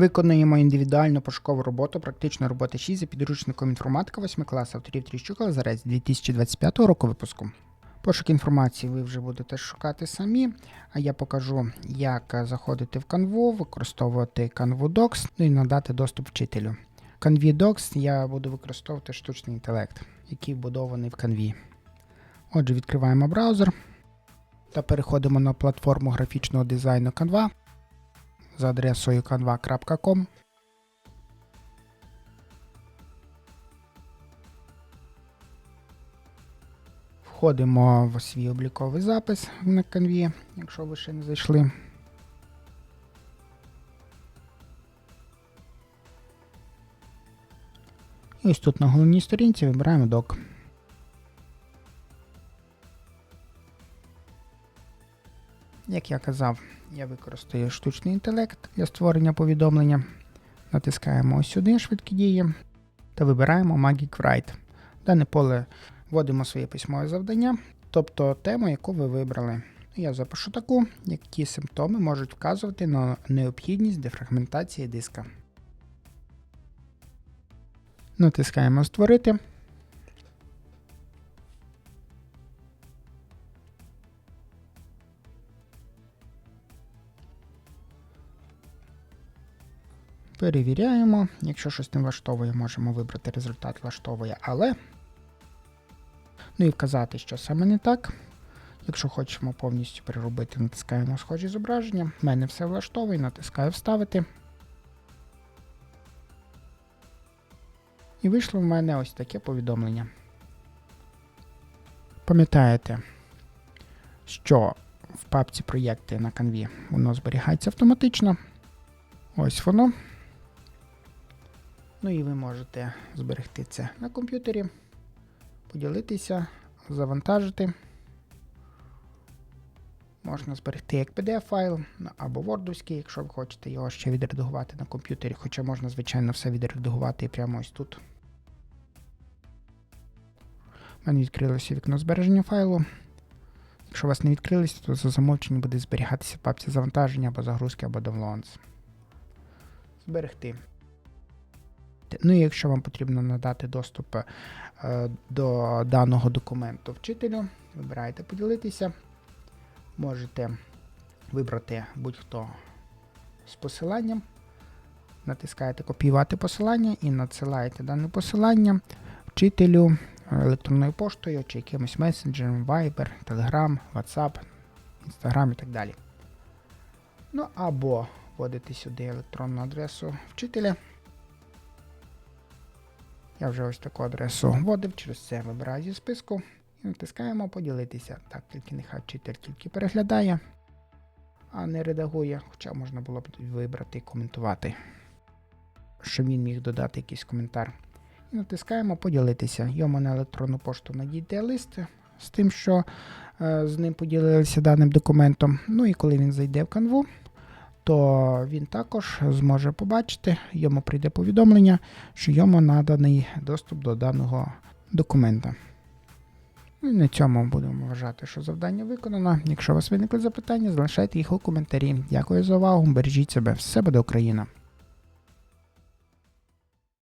Виконуємо індивідуальну пошукову роботу, практична робота 6 за підручником інформатика 8 класу авторів Тріщука Лазарець 2025 року випуску. Пошук інформації ви вже будете шукати самі, а я покажу, як заходити в канву, використовувати канву Docs, ну і надати доступ вчителю. В Docs я буду використовувати штучний інтелект, який вбудований в канві. Отже, відкриваємо браузер та переходимо на платформу графічного дизайну Canva за адресою canva.com. Входимо в свій обліковий запис на Canva, якщо ви ще не зайшли. І ось тут на головній сторінці вибираємо док. Як я казав, я використаю штучний інтелект для створення повідомлення. Натискаємо ось сюди швидкі дії та вибираємо Magic Write. В дане поле вводимо своє письмове завдання, тобто тему, яку ви вибрали. Я запишу таку, які симптоми можуть вказувати на необхідність дефрагментації диска. Натискаємо Створити. Перевіряємо. Якщо щось не влаштовує, можемо вибрати результат влаштовує, але. Ну і вказати, що саме не так. Якщо хочемо повністю переробити, натискаємо схожі зображення. В мене все влаштовує, натискаю Вставити. І вийшло в мене ось таке повідомлення. Пам'ятаєте, що в папці проєкти на канві воно зберігається автоматично. Ось воно. Ну і ви можете зберегти це на комп'ютері, поділитися, завантажити. Можна зберегти як PDF-файл або Word, якщо ви хочете його ще відредагувати на комп'ютері, хоча можна, звичайно, все відредагувати прямо ось тут. У мене відкрилося вікно збереження файлу. Якщо у вас не відкрилося, то за замовчення буде зберігатися папці завантаження або загрузки, або downloads. Зберегти. Ну і якщо вам потрібно надати доступ е, до даного документу вчителю, вибираєте поділитися. Можете вибрати будь-хто з посиланням, натискаєте копіювати посилання і надсилаєте дане посилання вчителю електронною поштою чи якимось месенджером, Viber, Telegram, WhatsApp, Instagram і так далі. Ну або вводите сюди електронну адресу вчителя. Я вже ось таку адресу вводив, через це вибираю зі списку і натискаємо поділитися. Так, тільки нехай вчитель тільки переглядає, а не редагує, хоча можна було б вибрати і коментувати, щоб він міг додати якийсь коментар. І натискаємо поділитися. Йому на електронну пошту надійде лист з тим, що е, з ним поділилися даним документом. Ну і коли він зайде в канву, то він також зможе побачити, йому прийде повідомлення, що йому наданий доступ до даного документа. Ну і на цьому будемо вважати, що завдання виконано. Якщо у вас виникли запитання, залишайте їх у коментарі. Дякую за увагу, бережіть себе, все буде Україна!